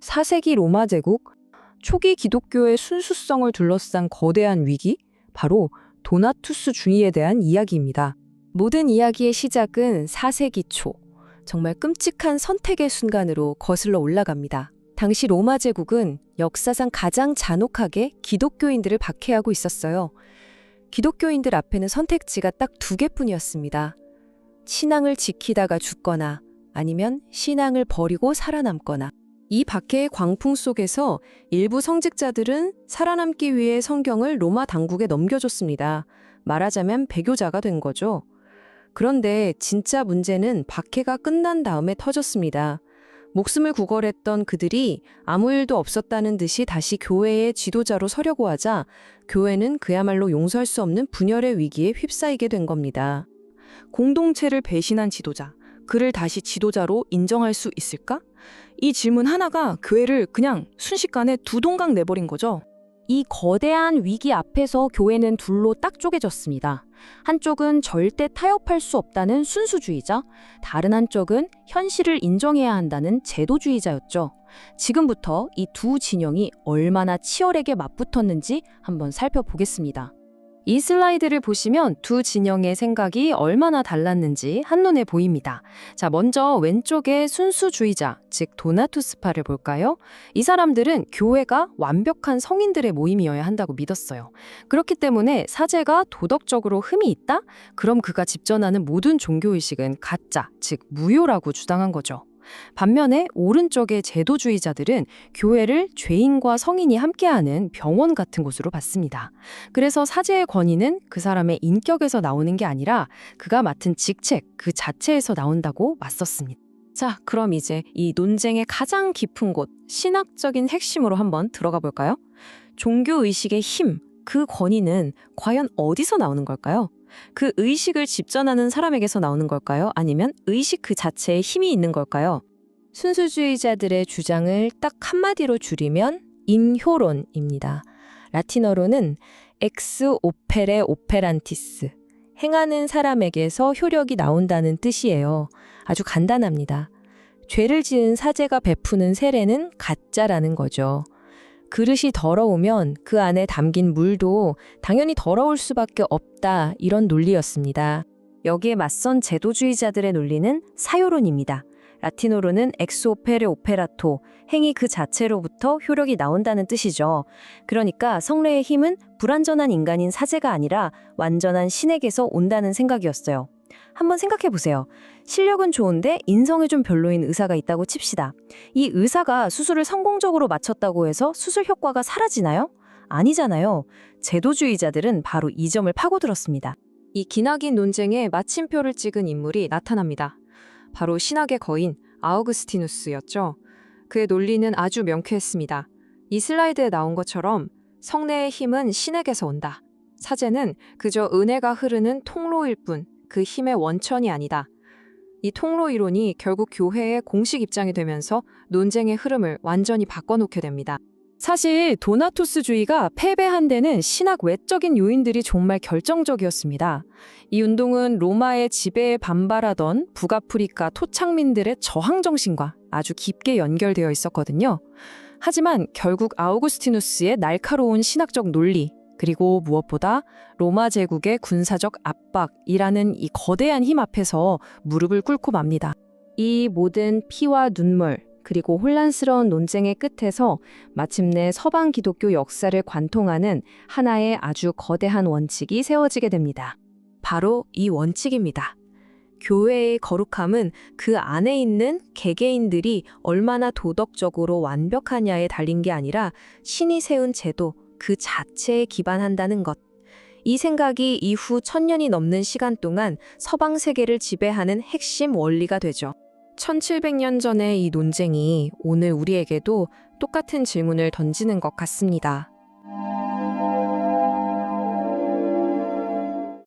4세기 로마 제국, 초기 기독교의 순수성을 둘러싼 거대한 위기, 바로 도나투스 주의에 대한 이야기입니다. 모든 이야기의 시작은 4세기 초, 정말 끔찍한 선택의 순간으로 거슬러 올라갑니다. 당시 로마 제국은 역사상 가장 잔혹하게 기독교인들을 박해하고 있었어요. 기독교인들 앞에는 선택지가 딱 두 개뿐이었습니다. 신앙을 지키다가 죽거나 아니면 신앙을 버리고 살아남거나. 이 박해의 광풍 속에서 일부 성직자들은 살아남기 위해 성경을 로마 당국에 넘겨줬습니다. 말하자면 배교자가 된 거죠. 그런데 진짜 문제는 박해가 끝난 다음에 터졌습니다. 목숨을 구걸했던 그들이 아무 일도 없었다는 듯이 다시 교회의 지도자로 서려고 하자 교회는 그야말로 용서할 수 없는 분열의 위기에 휩싸이게 된 겁니다. 공동체를 배신한 지도자, 그를 다시 지도자로 인정할 수 있을까? 이 질문 하나가 교회를 그냥 순식간에 두 동강 내버린 거죠. 이 거대한 위기 앞에서 교회는 둘로 딱 쪼개졌습니다. 한쪽은 절대 타협할 수 없다는 순수주의자, 다른 한쪽은 현실을 인정해야 한다는 제도주의자였죠. 지금부터 이 두 진영이 얼마나 치열하게 맞붙었는지 한번 살펴보겠습니다. 이 슬라이드를 보시면 두 진영의 생각이 얼마나 달랐는지 한눈에 보입니다. 자, 먼저 왼쪽의 순수주의자, 즉 도나투스파를 볼까요? 이 사람들은 교회가 완벽한 성인들의 모임이어야 한다고 믿었어요. 그렇기 때문에 사제가 도덕적으로 흠이 있다? 그럼 그가 집전하는 모든 종교의식은 가짜, 즉 무효라고 주장한 거죠. 반면에 오른쪽의 제도주의자들은 교회를 죄인과 성인이 함께하는 병원 같은 곳으로 봤습니다. 그래서 사제의 권위는 그 사람의 인격에서 나오는 게 아니라 그가 맡은 직책 그 자체에서 나온다고 맞섰습니다. 자, 그럼 이제 이 논쟁의 가장 깊은 곳, 신학적인 핵심으로 한번 들어가 볼까요? 종교의식의 힘, 그 권위는 과연 어디서 나오는 걸까요? 그 의식을 집전하는 사람에게서 나오는 걸까요? 아니면 의식 그 자체에 힘이 있는 걸까요? 순수주의자들의 주장을 딱 한마디로 줄이면 인효론입니다. 라틴어로는 엑스 오페레 오페란티스, 행하는 사람에게서 효력이 나온다는 뜻이에요. 아주 간단합니다. 죄를 지은 사제가 베푸는 세례는 가짜라는 거죠. 그릇이 더러우면 그 안에 담긴 물도 당연히 더러울 수밖에 없다 이런 논리였습니다. 여기에 맞선 제도주의자들의 논리는 사요론입니다. 라틴어로는 엑스 오페레 오페라토, 행위 그 자체로부터 효력이 나온다는 뜻이죠. 그러니까 성례의 힘은 불완전한 인간인 사제가 아니라 완전한 신에게서 온다는 생각이었어요. 한번 생각해 보세요. 실력은 좋은데 인성이 좀 별로인 의사가 있다고 칩시다. 이 의사가 수술을 성공적으로 마쳤다고 해서 수술 효과가 사라지나요? 아니잖아요. 제도주의자들은 바로 이 점을 파고들었습니다. 이 기나긴 논쟁에 마침표를 찍은 인물이 나타납니다. 바로 신학의 거인 아우구스티누스였죠. 그의 논리는 아주 명쾌했습니다. 이 슬라이드에 나온 것처럼 성례의 힘은 신에게서 온다. 사제는 그저 은혜가 흐르는 통로일 뿐 그 힘의 원천이 아니다. 이 통로 이론이 결국 교회의 공식 입장이 되면서 논쟁의 흐름을 완전히 바꿔놓게 됩니다. 사실 도나투스주의가 패배한 데는 신학 외적인 요인들이 정말 결정적이었습니다. 이 운동은 로마의 지배에 반발하던 북아프리카 토착민들의 저항 정신과 아주 깊게 연결되어 있었거든요. 하지만 결국 아우구스티누스의 날카로운 신학적 논리, 그리고 무엇보다 로마 제국의 군사적 압박이라는 이 거대한 힘 앞에서 무릎을 꿇고 맙니다. 이 모든 피와 눈물, 그리고 혼란스러운 논쟁의 끝에서 마침내 서방 기독교 역사를 관통하는 하나의 아주 거대한 원칙이 세워지게 됩니다. 바로 이 원칙입니다. 교회의 거룩함은 그 안에 있는 개개인들이 얼마나 도덕적으로 완벽하냐에 달린 게 아니라 신이 세운 제도 그 자체에 기반한다는 것. 이 생각이 이후 천년이 넘는 시간 동안 서방 세계를 지배하는 핵심 원리가 되죠. 1700년 전의 이 논쟁이 오늘 우리에게도 똑같은 질문을 던지는 것 같습니다.